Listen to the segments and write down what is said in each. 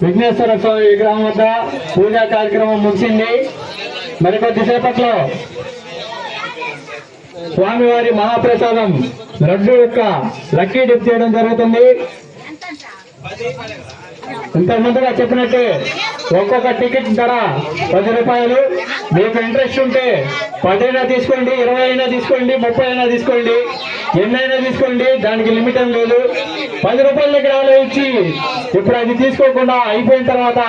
విఘ్నేశ్వర స్వామి విగ్రహం వద్ద పూజా కార్యక్రమం ముగిసింది. మరికొద్ది సేపట్లో స్వామివారి మహాప్రసాదం లడ్డు యొక్క లక్కీ డిప్ చేయడం జరుగుతుంది. ఇంతకుముందుగా చెప్పినట్టే ఒక్కొక్క టికెట్ ధర పది రూపాయలు. మీకు ఇంట్రెస్ట్ ఉంటే పదైనా తీసుకోండి ఇరవై అయినా తీసుకోండి ముప్పై అయినా తీసుకోండి ఎన్నైనా తీసుకోండి దానికి లిమిట్ ఏం లేదు. పది రూపాయల దగ్గర ఆలోచించి ఇప్పుడు అది తీసుకోకుండా అయిపోయిన తర్వాత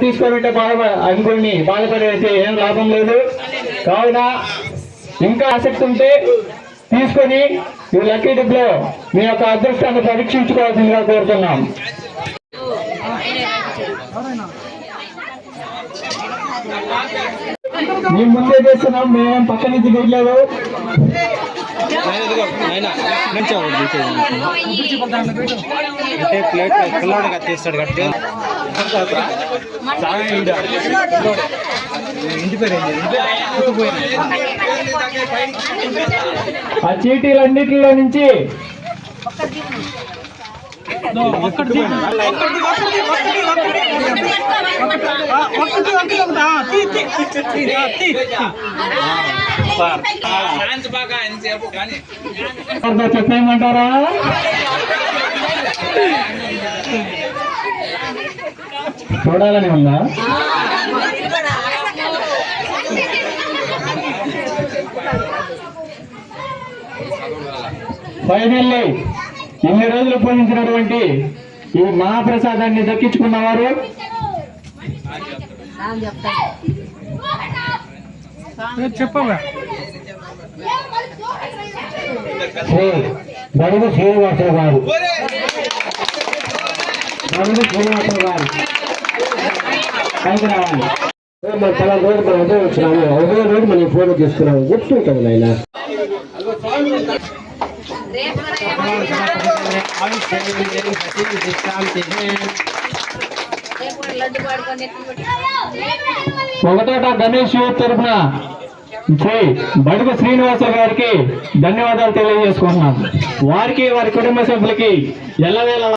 తీసుకొని ఉంటే బాధ అనుకోండి అయితే ఏం లాభం లేదు. కావున ఇంకా ఆసక్తి ఉంటే తీసుకొని ఈ లక్కీ డిప్లో మీ యొక్క అదృష్టాన్ని పరీక్షించుకోవాల్సిందిగా కోరుతున్నాం. మేము ముందే చేస్తున్నాం మేమేం పక్క నుంచి దిగలేదు అంటే ప్లేట్ పిల్లోడు కట్టేస్తాడు కట్టి ఆ చీటీలన్నిటిలో నుంచి చెప్పేయమంటారా? చూడాలని ఉందా? ఫైనల్లీ ఇన్ని రోజులు పూజించినటువంటి ఈ మహాప్రసాదాన్ని దక్కించుకున్నవారు. చెప్పవా? శ్రీ గడుగు శ్రీనివాసరావు గారు. గడుగు శ్రీనివాసరావు గారు. పైకి రావాలి. మన చాలా రోజులు మనం ఉదయం వచ్చినాము. ఉదయం రోజు మనం ఫోటో తీసుకున్నాము గుర్తుంటుంది నాయన. ఒకటోట గణేష్ తరఫున శ్రీ బడుగు శ్రీనివాస గారికి ధన్యవాదాలు తెలియజేసుకుంటున్నాను. వారికి వారి కుటుంబ సభ్యులకి ఎల్లవేళ